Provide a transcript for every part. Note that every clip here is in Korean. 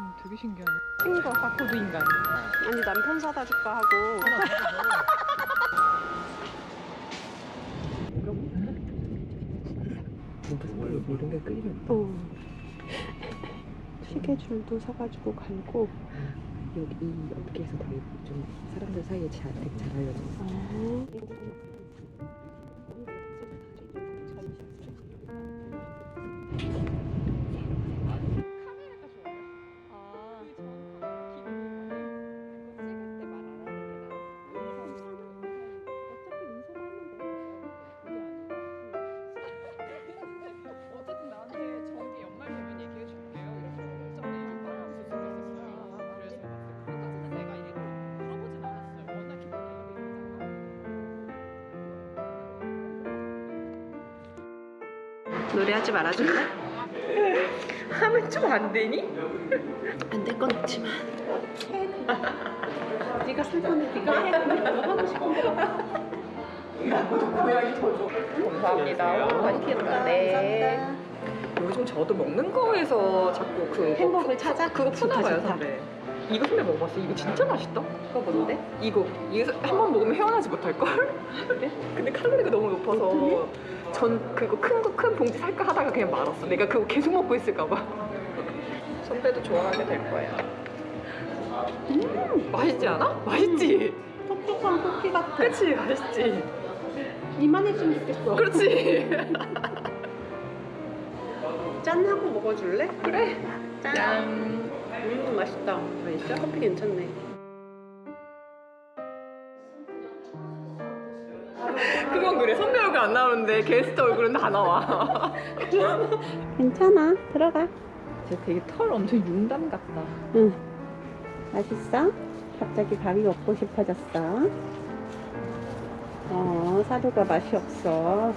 음, 되게 신기하네. 친구 바코드 인간. 아니 남편 사다 줄까 하고 이런 게 끌리면 어. 시계줄도 사가지고 갈고 여기 이 업계에서 되게 좀 사람들 사이에 잘, 되게 잘 알려져 있어. 어 노래하지 말아줄래? 하면 좀 안 되니? 안 될 건 없지만 네가 살 거면 네가 해너 하고 싶은 거 감사합니다. 오, 맛있겠다. 네. 요즘 저도 먹는 거에서 자꾸 그 행복을 찾아? 그거 좋다, 푸나 봐요 좋다. 선배. 이거 선배 먹어봤어? 이거 진짜 맛있다. 그거 뭔데? 이거 이거 한 번 먹으면 헤어나지 못할 걸? 그래? 근데 칼로리가 너무 높아서 전 그거 큰 거 큰 봉지 살까 하다가 그냥 말았어. 내가 그거 계속 먹고 있을까 봐. 선배도 좋아하게 될 거야. 음, 맛있지 않아? 맛있지. 촉촉한 쿠키 같아 그렇지, 맛있지. 이만했으면 좋겠어 그렇지. 짠하고 먹어줄래? 그래. 짠. 짠. 음 맛있다 맛있어? 커피 괜찮네 그건 그래. 선배 얼굴 안 나오는데 게스트 얼굴은 다 나와. 괜찮아 들어가 쟤 되게 털 엄청 융담 같다. 응 맛있어? 갑자기 밥이 먹고 싶어졌어 어 사료가 맛이 없어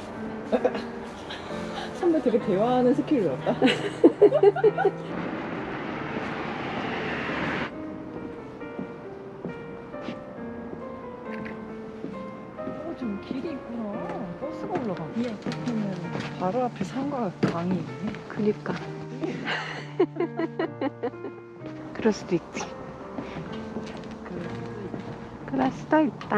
선배 되게 대화하는 스킬을 배웠다. 바로 앞에 산과 강이 있네. 그니까. 그럴 수도 있지. 그럴 수도 있다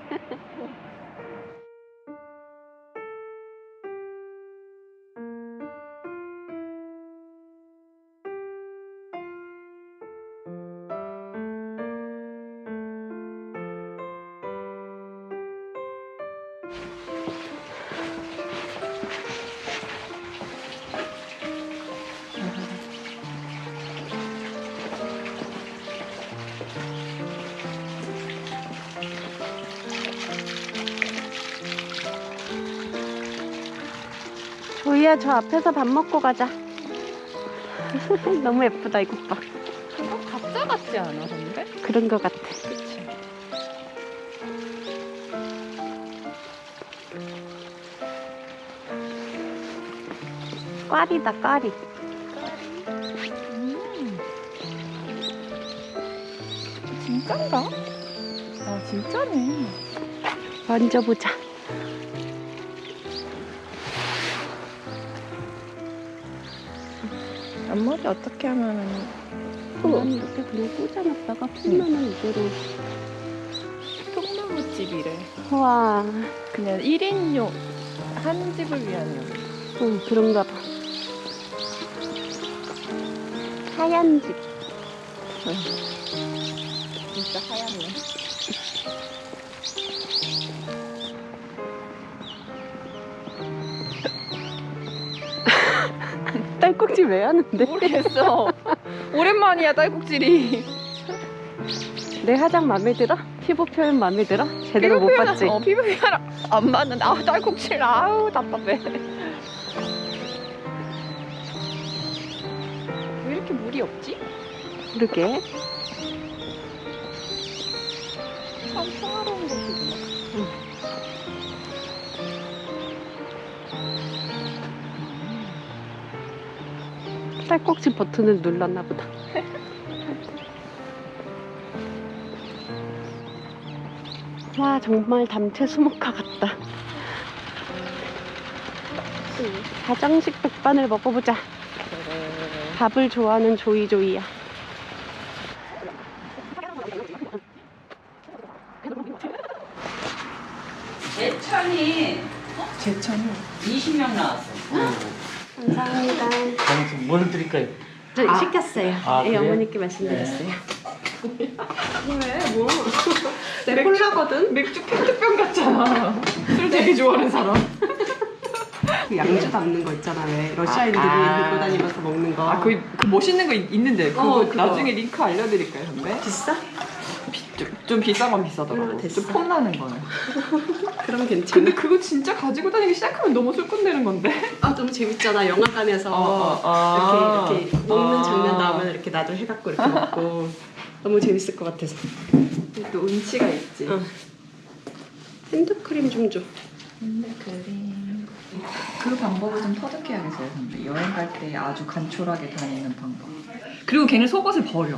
조이야 저 앞에서 밥 먹고 가자 너무 예쁘다 이것 봐 그거 가짜 같지 않아, 선배? 그런 거 같아 그치. 꽈리다 꽈리 음. 진짠가? 아, 진짜네. 만져보자 앞머리 어떻게 하면은 아니 이렇게 그냥 꽂아놨다가 풀면은 이대로 통나무집이래. 와 그냥 1인용 한 집을 위한 용. 응, 그런가 봐. 하얀 집. 진짜 하얗네. 딸꾹질 왜 하는데? 모르겠어. 오랜만이야 딸꾹질이. 내 화장 마음에 들어? 피부 표현 마음에 들어? 제대로 못 피부 봤지? 표현, 어, 피부 표현 안 맞는데 아우 딸꾹질 아우 답답해. 왜 이렇게 물이 없지? 그러게. 참 평화로운 곳이구나. 딸꾹질 버튼을 눌렀나 보다. 와 정말 담채 수목화 같다. 가정식 백반을 먹어보자. 밥을 좋아하는 조이조이야. 제천이 제천이 20명 나왔어. 감사합니다. 아무튼 뭘 드릴까요? 저 시켰어요. 아, 예, 그래요? 어머니께 말씀드렸어요. 왜 뭐? 내 네, 콜라거든. 맥주 페트병 같잖아. 술 되게 좋아하는 사람. 그 양주 담는 거 있잖아 왜 러시아인들이 아. 들고 다니면서 먹는 거. 아, 그, 그 멋있는 거 있- 있는데 그거 어, 그거. 나중에 링크 알려드릴까요, 선배? 비싸? 비- 좀, 좀 비싼 건 비싸더라고. 아, 됐어. 좀 폼 나는 거는. 그럼 괜찮아. 근데 그거 진짜 가지고 다니기 시작하면 너무 술꾼되는 건데. 아 너무 재밌잖아 영화관에서 어, 어, 이렇게 이렇게 먹는 아. 장면 나오면 이렇게 나도 해갖고 이렇게 먹고 너무 재밌을 것 같아서. 또 운치가 있지. 어. 핸드크림 좀 줘. 그 방법을 좀 터득해야겠어요, 선배. 여행 갈 때 아주 간촐하게 다니는 방법. 그리고 걔는 속옷을 버려.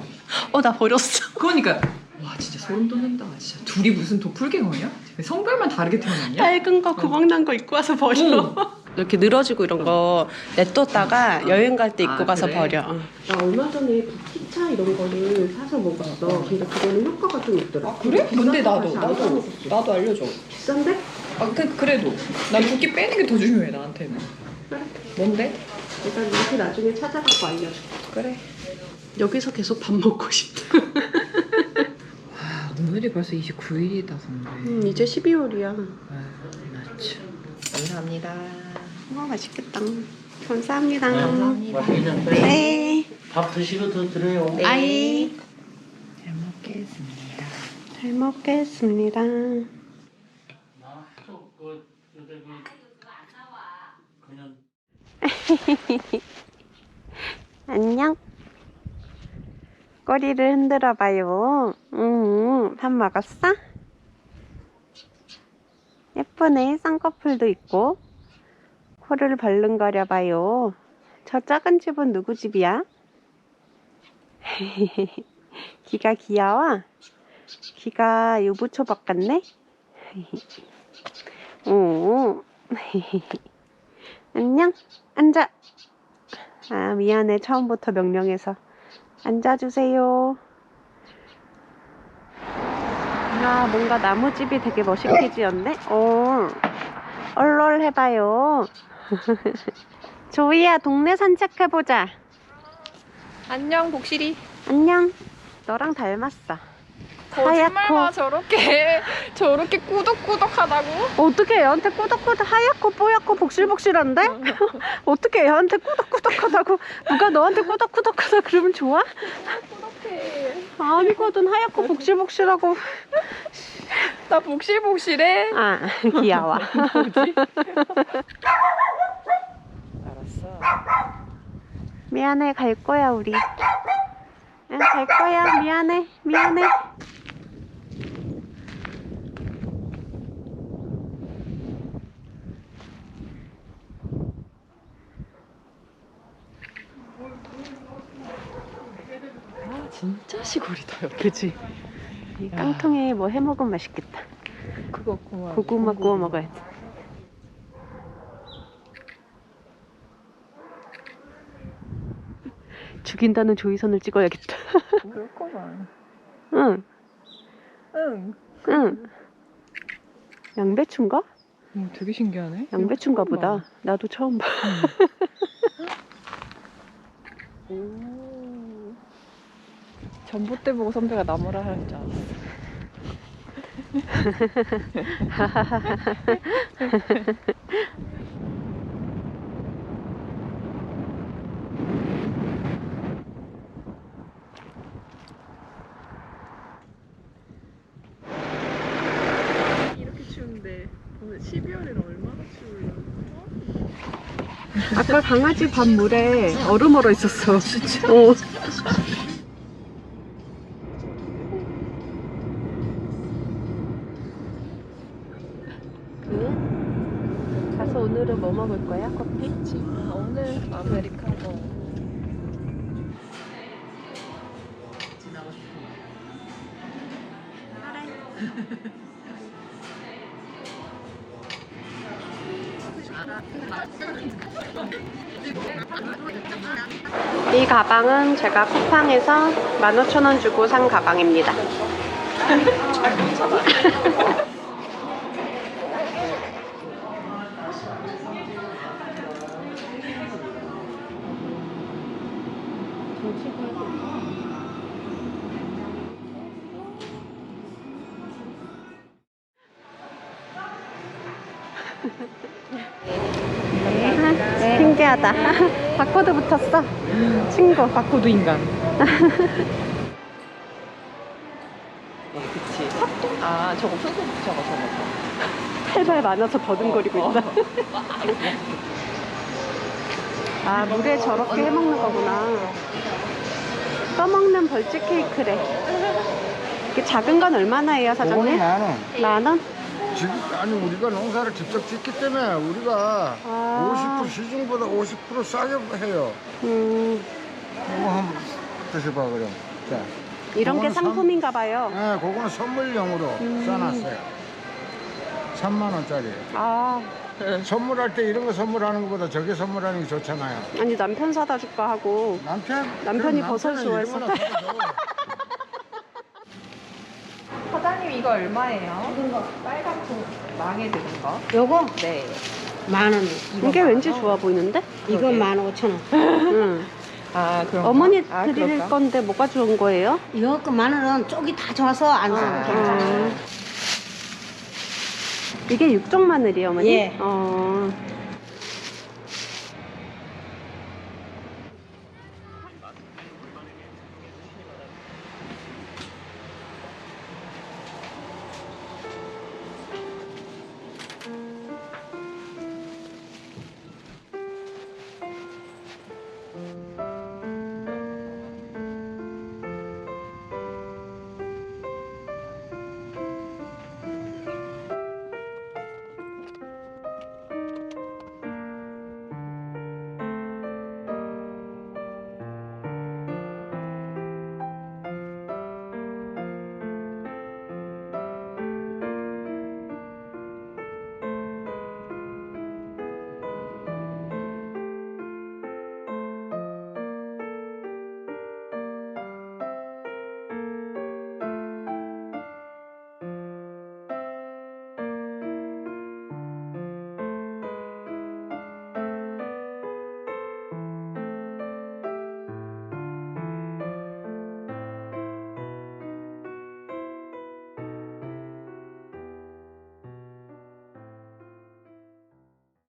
어 나 버렸어. 그러니까 와 진짜 소름 돋는다. 진짜 둘이 무슨 도플갱어냐? 성별만 다르게 태어났냐? 밝은 거 구멍 난 거 입고 와서 버려. 이렇게 늘어지고 이런 거 냅뒀다가 여행 갈 때 입고 아, 가서 그래? 버려. 나 얼마 전에 기차 이런 거를 사서 먹었어. 근데 그거는 효과가 좀 있더라. 아, 그래? 뭔데 나도, 나도. 나도 알려줘. 비싼데? 아, 그, 그래도. 난 붓기 빼는 게 더 중요해, 나한테는. 그래. 뭔데? 일단 이렇게 나중에 찾아갖고 알려줘. 그래. 여기서 계속 밥 먹고 싶다. 아, 오늘이 벌써 29일이다, 선배. 음, 이제 12월이야. 아, 나 참. 감사합니다. 와 맛있겠다. 감사합니다. 맛있는 네. 밥 드시고 더 드려요. 아이. 잘 먹겠습니다. 잘 먹겠습니다. 안녕. 꼬리를 흔들어 봐요. 응, 밥 먹었어? 예쁘네. 쌍꺼풀도 있고. 코를 벌른거려 봐요. 저 작은 집은 누구 집이야? 귀가 귀여워? 귀가 유부초밥 같네? 오. 안녕. 앉아. 아, 미안해. 처음부터 명령해서. 앉아주세요. 아, 뭔가 나무집이 되게 멋있게 지었네? 오, 얼얼 해봐요. 조이야, 동네 산책해보자. 안녕, 복실이. 안녕. 너랑 닮았어. 거짓말마 저렇게, 저렇게 꾸덕꾸덕하다고? 어떻게 애한테 꾸덕꾸덕 하얗고 뽀얗고 복실복실한데? 어떻게 애한테 꾸덕꾸덕하다고 누가 너한테 꾸덕꾸덕하다 그러면 좋아? 꾸덕해. 아니거든 하얗고 복실복실하고 나 복실복실해. 아 귀여워 뭐지? 알았어. 미안해 갈 거야 우리 응, 갈 거야 미안해 미안해 시골이다, 여기. 그치 이 깡통에 뭐 해먹으면 맛있겠다 그거 고마워. 고구마 구워 먹어야지 죽인다는 조이선을 찍어야겠다 그럴 거만. 응 응. 응. 양배추인가? 음, 되게 신기하네. 양배추인가 보다. 나도 처음 봐. 오. 전봇대 보고 선배가 나무라 하는 줄 알았어. 이렇게 추운데 12월에는 얼마나 추울려나? 아까 강아지 밥 물에 얼음 얼어 있었어. 진짜? 어. 뭐 먹을 거야? 커피? 오늘 아메리카노. 이 가방은 제가 쿠팡에서 15,000원 주고 산 가방입니다. 아, 신기하다. 바코드 붙었어. 친구. 바코드 인간. 그치. 아, 저거 소금 저거 저거. 팔발 많아서 버둥거리고 있다. 아, 물에 저렇게 해먹는 거구나. 떠먹는 벌집 케이크래. 이게 작은 건 얼마나 해요, 사장님? 만 원. 만 원? 지금 아니 우리가 농사를 직접 짓기 때문에 우리가 아. 50% 시중보다 50% 싸게 해요. 음, 이거 한번 드셔봐 그럼. 자, 이런 게 그거는 선- 상품인가 봐요. 네, 그거는 선물용으로 음. 싸놨어요. 3만 원짜리. 아, 선물할 때 이런 거 선물하는 것보다 저게 선물하는 게 좋잖아요. 아니, 남편 사다 줄까 하고. 남편? 남편이 그럼 버섯 좋아해서. 이거나 사다 줘. 사장님 이거 얼마예요? 빨간 통 망에 드는 거? 요거 네. 만 원. 이게 왠지 좋아 보이는데? 이건 만 오천 원. 응. 아 그럼 어머니 아, 드릴 그럴까? 건데 뭐가 좋은 거예요? 이거 그 마늘은 쪽이 다 좋아서 안 사고 아. 괜찮아. 어. 이게 육종 마늘이에요, 어머니? 예. 어.